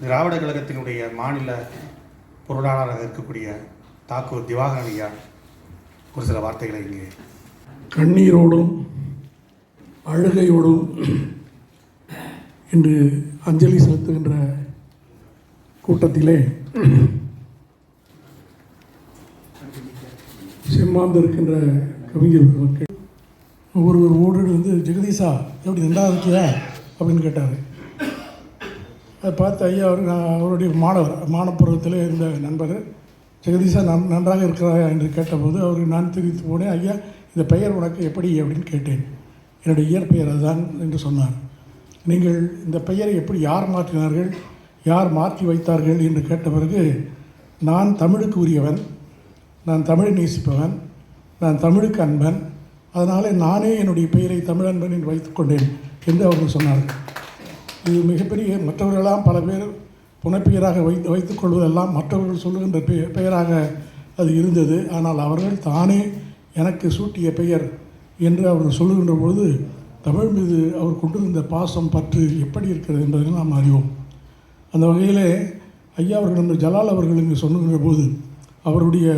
திராவிட கழகத்தினுடைய மாநில பொருளாளராக இருக்கக்கூடிய தாக்கூர் திவாகரன் ஐயா ஒரு சில வார்த்தைகளை இங்கே. கண்ணீரோடும் அழுகையோடும் இன்று அஞ்சலி செலுத்துகின்ற கூட்டத்திலே செம்மாந்து இருக்கின்ற கவிஞர் பெருமக்கள் ஒருவர் ஓடி வந்து ஜெகதீஷா எப்படி ரெண்டாவது இருக்கியா அப்படின்னு கேட்டார். அதை பார்த்து ஐயா அவர் நான் அவருடைய மாணவர் மாணப்பருவத்தில் இருந்த நண்பர். ஜெகதீஷா நன் நன்றாக இருக்கிறாயா என்று கேட்டபோது அவருக்கு நான் தெரிவித்து போனேன் ஐயா இந்த பெயர் உனக்கு எப்படி? அப்படின்னு கேட்டேன். என்னுடைய இயற்பெயர் அதுதான் என்று சொன்னார். நீங்கள் இந்த பெயரை எப்படி யார் மாற்றினார்கள் யார் மாற்றி வைத்தார்கள்? என்று கேட்ட பிறகு நான் தமிழுக்கு உரியவன் நான் தமிழை நேசிப்பவன் நான் தமிழுக்கு அன்பன் அதனாலே நானே என்னுடைய பெயரை தமிழன்பன் என்று வைத்துக்கொண்டேன் என்று அவர்கள் சொன்னார்கள். இது மிகப்பெரிய மற்றவர்களெல்லாம் பல பேர் புனைப்பெயராக வைத்து வைத்துக் கொள்வதெல்லாம் மற்றவர்கள் சொல்லுகின்ற பெ பெயராக அது இருந்தது. ஆனால் அவர்கள் தானே எனக்கு சூட்டிய பெயர் என்று அவர்கள் சொல்லுகின்ற பொழுது தமிழ் மீது அவர் கொண்டிருந்த பாசம் பற்று எப்படி இருக்கிறது என்பதை நாம் அறிவோம். அந்த வகையிலே ஐயா அவர்கள் அந்த ஜலால் அவர்கள் இங்கு சொல்லுகின்ற போது அவருடைய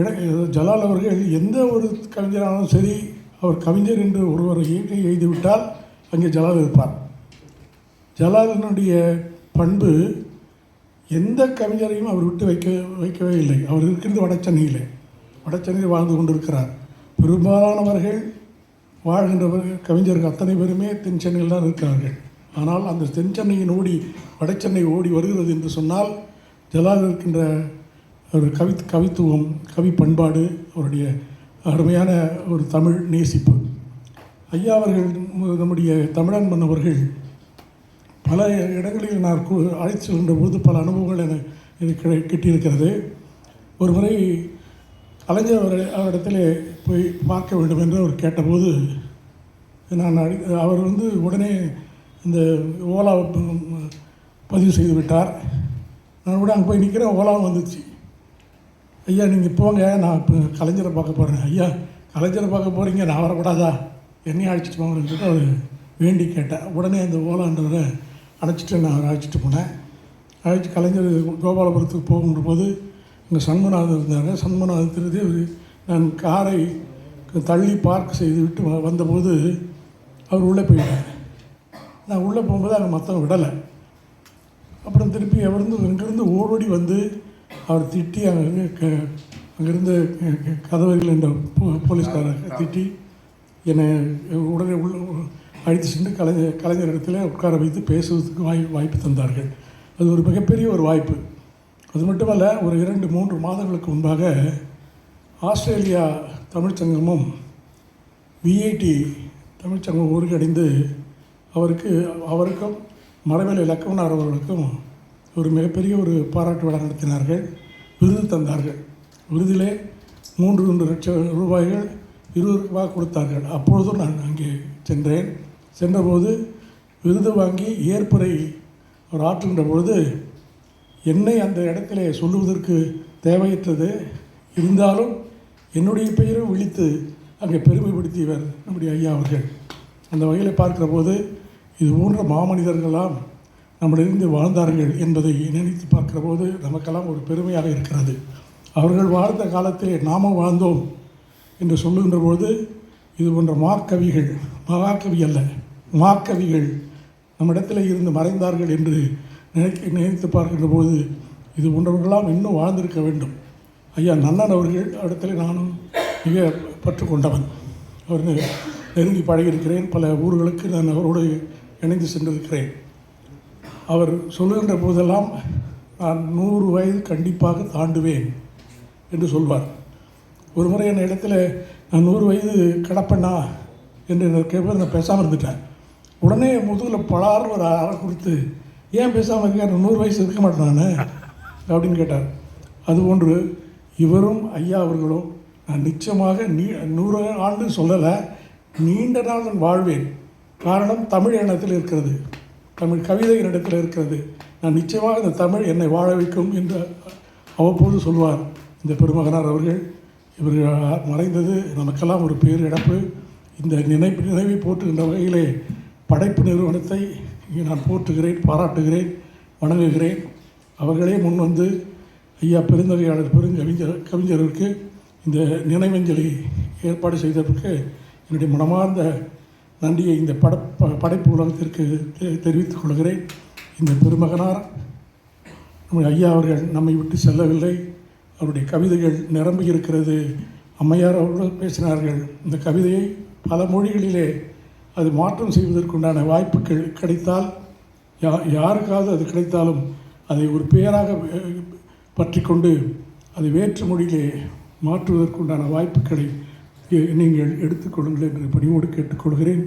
இட ஜலால் அவர்கள் எந்த ஒரு கவிஞரானாலும் சரி அவர் கவிஞர் என்று ஒருவர் இயற்கை எழுதிவிட்டால் அங்கே ஜலால் இருப்பார். ஜலாலினுடைய பண்பு எந்த கவிஞரையும் அவர் விட்டு வைக்க வைக்கவே இல்லை. அவர் இருக்கிறது வடச்சென்னையில் வடச்சென்னையில் வாழ்ந்து கொண்டிருக்கிறார். பெரும்பாலானவர்கள் வாழ்கின்றவர்கள் கவிஞர்கள் அத்தனை பேருமே தென் சென்னையில் தான் இருக்கிறார்கள். ஆனால் அந்த தென் சென்னையின் ஓடி வடச்சென்னை ஓடி வருகிறது என்று சொன்னால் ஜலால் இருக்கின்ற ஒரு கவி கவித்துவம் கவி பண்பாடு அவருடைய அருமையான ஒரு தமிழ் நேசிப்பு. ஐயா அவர்கள் நம்முடைய தமிழன் மன்னவர்கள் பல இடங்களில் நான் அழைத்து சென்ற போது பல அனுபவங்கள் என எனக்கு கிட்டியிருக்கிறது. ஒரு முறை கலைஞர் அவர் அவரிடத்தில் போய் பார்க்க வேண்டும் என்று அவர் கேட்டபோது நான் அடி அவர் வந்து உடனே இந்த ஓலா பதிவு செய்து விட்டார். நான் கூட அங்கே போய் நிற்கிறேன் ஓலாவும் வந்துச்சு. ஐயா நீங்கள் போங்க நான் இப்போ கலைஞரை பார்க்க போகிறேன் ஐயா கலைஞரை பார்க்க போகிறீங்க நான் வரக்கூடாதா? என்னையும் அழைச்சிட்டு போங்கன்னு சொல்லிட்டு அவர் வேண்டி கேட்டேன் உடனே அந்த ஓலான்றவரை அழைச்சிட்டு நான் அழைச்சிட்டு போனேன். அழைச்சி கலைஞர் கோபாலபுரத்துக்கு போகும்போது இங்கே சண்முகநாதன் இருந்தாங்க. சண்முகநாதன் அவர் நான் காரை தள்ளி பார்க் செய்து விட்டு வ- வந்தபோது அவர் உள்ளே போயிட்டார். நான் உள்ளே போகும்போது அங்கே மற்றவங்க விடலை. அப்புறம் திருப்பி அவர்ந்து இங்கேருந்து ஓடோடி வந்து அவர் திட்டி அங்கே க க- கதவுகள் என்ற போ- போலீஸ்காரர் திட்டி என்னை உடனே உள்ள அழைத்து சென்று கலைஞர் கலைஞர் உட்கார வைத்து பேசுவதற்கு வாய் வாய்ப்பு தந்தார்கள். அது ஒரு மிகப்பெரிய ஒரு வாய்ப்பு. அது மட்டுமல்ல ஒரு இரண்டு மூன்று மாதங்களுக்கு முன்பாக ஆஸ்திரேலியா தமிழ்ச்சங்கமும் விஐடி தமிழ்ச்சங்கம் ஒருங்கிணைந்து அவருக்கு அவருக்கும் மரவேலை இலக்கவனார் அவர்களுக்கும் ஒரு மிகப்பெரிய ஒரு பாராட்டு விழா நடத்தினார்கள். விருது தந்தார்கள். விருதிலே மூன்று மூன்று லட்சம் ரூபாய்கள் இருபது ரூபாய் கொடுத்தார்கள். அப்பொழுதும் நான் அங்கே சென்றேன். சென்றபோது விருது வாங்கி ஏற்புரை அவர் ஆற்றுகின்ற பொழுது என்னை அந்த இடத்திலே சொல்லுவதற்கு தேவையற்றது. இருந்தாலும் என்னுடைய பெயரும் விழித்து அங்கே பெருமைப்படுத்தியவர் நம்முடைய ஐயா அவர்கள். அந்த வகையில் பார்க்கிற போது இது போன்ற மாமனிதர்களெல்லாம் நம்மளிருந்து வாழ்ந்தார்கள் என்பதை நினைத்து பார்க்கிற போது நமக்கெல்லாம் ஒரு பெருமையாக இருக்கிறது. அவர்கள் வாழ்ந்த காலத்திலே நாமும் வாழ்ந்தோம் என்று சொல்லுகின்ற பொழுது இது போன்ற மாக்கவிகள் மகாகவி அல்ல. மாக்கவிகள் நம்மிடத்தில் இருந்து மறைந்தார்கள் என்று நினைக்க நினைத்து பார்க்கின்ற போது இது போன்றவர்களாம் இன்னும் வாழ்ந்திருக்க வேண்டும். ஐயா நன்னன் அவர்கள் இடத்துல நானும் மிக பற்று கொண்டவன். அவர் நெருங்கி பழகியிருக்கிறேன். பல ஊர்களுக்கு நான் அவரோடு இணைந்து சென்றிருக்கிறேன். அவர் சொல்லுகின்ற போதெல்லாம் நான் நூறு வயது கண்டிப்பாக தாண்டுவேன் என்று சொல்வார். ஒரு முறை என் இடத்துல நான் நூறு வயது கடப்பண்ணா என்று கேட்பது நான் பேசாமல் இருந்துட்டேன். உடனே முதுகில் பலாறு ஒரு அறை கொடுத்து ஏன் பேசாமல் இருக்கார் நூறு வயசு இருக்க மாட்டேன் நான். அப்படின்னு கேட்டார். அது ஒன்று இவரும் ஐயா அவர்களும் நான் நிச்சயமாக நீ நூறு ஆண்டு சொல்லலை நீண்ட நாள் நான் வாழ்வேன். காரணம் தமிழ் எண்ணத்தில் இருக்கிறது. தமிழ் கவிதை இடத்தில் இருக்கிறது. நான் நிச்சயமாக இந்த தமிழ் என்னை வாழ வைக்கும் என்று அவ்வப்போது சொல்வார் இந்த பெருமகனார் அவர்கள். இவர்கள் மறைந்தது நமக்கெல்லாம் ஒரு பேரிழப்பு. இந்த நினைப்பு நினைவை போற்றுகின்ற வகையிலே படைப்பு நிறுவனத்தை இங்கே நான் போற்றுகிறேன் பாராட்டுகிறேன் வணங்குகிறேன். அவர்களே முன் வந்து ஐயா பெருந்தகையாளர் பெருங்கவிஞர் கவிஞருக்கு இந்த நினைவஞ்சலி ஏற்பாடு செய்ததற்கு என்னுடைய மனமார்ந்த நன்றியை இந்த பட ப- படைப்பு உலகத்திற்கு தெ- தெரிவித்துக் கொள்கிறேன். இந்த பெருமகனார் நம்ம ஐயா அவர்கள் நம்மை விட்டு செல்லவில்லை. அவருடைய கவிதைகள் நிரம்பி இருக்கிறது அம்மையார் அவர்கள் பேசினார்கள். இந்த கவிதையை பல மொழிகளிலே அது மாற்றம் செய்வதற்குண்டான வாய்ப்புகள் கிடைத்தால் யா யாருக்காவது அது கிடைத்தாலும் அதை ஒரு பெயராக பற்றி கொண்டு அதை வேற்று மொழியிலே மாற்றுவதற்குண்டான வாய்ப்புகளை நீங்கள் எடுத்துக்கொள்ளுங்கள் என்று பணிவோடு கேட்டுக்கொள்கிறேன்.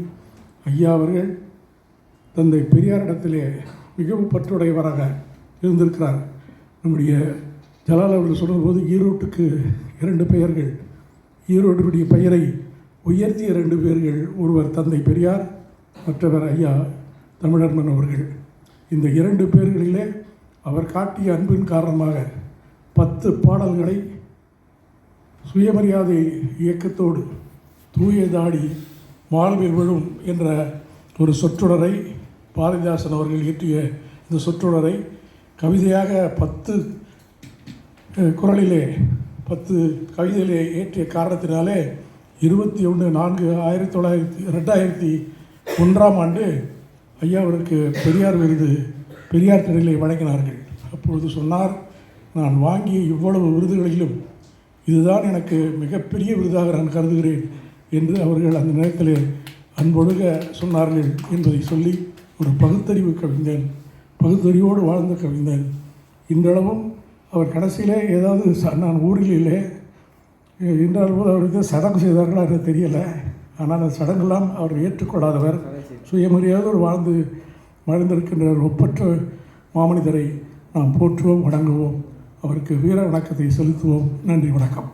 ஐயா அவர்கள் தந்தை பெரியாரிடத்திலே மிகவும் பற்றுடையவராக இருந்திருக்கிறார். நம்முடைய ஜலால் அவர்கள் சொல்லும்போது ஈரோட்டுக்கு இரண்டு பெயர்கள் ஈரோடுடைய பெயரை உயர்த்திய இரண்டு பேர்கள் ஒருவர் தந்தை பெரியார் மற்றவர் ஐயா தமிழர்மன் அவர்கள். இந்த இரண்டு பேர்களிலே அவர் காட்டிய அன்பின் காரணமாக பத்து பாடல்களை சுயமரியாதை இயக்கத்தோடு தூய தாடி வாழ்வில் விழும் என்ற ஒரு சொற்றொடரை பாரதிதாசன் அவர்கள் இயற்றிய இந்த சொற்றொடரை கவிதையாக பத்து குரலிலே பத்து கவிதையிலே ஏற்றிய காரணத்தினாலே இருபத்தி ஒன்று நான்கு ஆயிரத்தி தொள்ளாயிரத்தி ரெண்டாயிரத்தி ஒன்றாம் ஆண்டு ஐயா அவருக்கு பெரியார் விருது பெரியார் திரையிலே வழங்கினார்கள். அப்பொழுது சொன்னார் நான் வாங்கிய இவ்வளவு விருதுகளிலும் இதுதான் எனக்கு மிகப்பெரிய விருதாக நான் கருதுகிறேன் என்று அவர்கள் அந்த நேரத்தில் அன்பொழுக சொன்னார்கள் என்பதை சொல்லி ஒரு பகுத்தறிவு கவிஞன் பகுத்தறிவோடு வாழ்ந்த கவிஞன். இன்றளவும் அவர் கடைசியிலே ஏதாவது ச- நான் ஊரில் இல்லை இன்றால் கூட அவருக்கு சடங்கு செய்தார்களா என்று தெரியலை. ஆனால் அந்த சடங்கெல்லாம் அவர் ஏற்றுக்கொள்ளாதவர். சுயமரியாதையோடு வாழ்ந்து வாழ்ந்திருக்கின்ற ஒப்பற்ற மாமனிதரை நாம் போற்றுவோம் வணங்குவோம். அவருக்கு வீர வணக்கத்தை செலுத்துவோம். நன்றி வணக்கம்.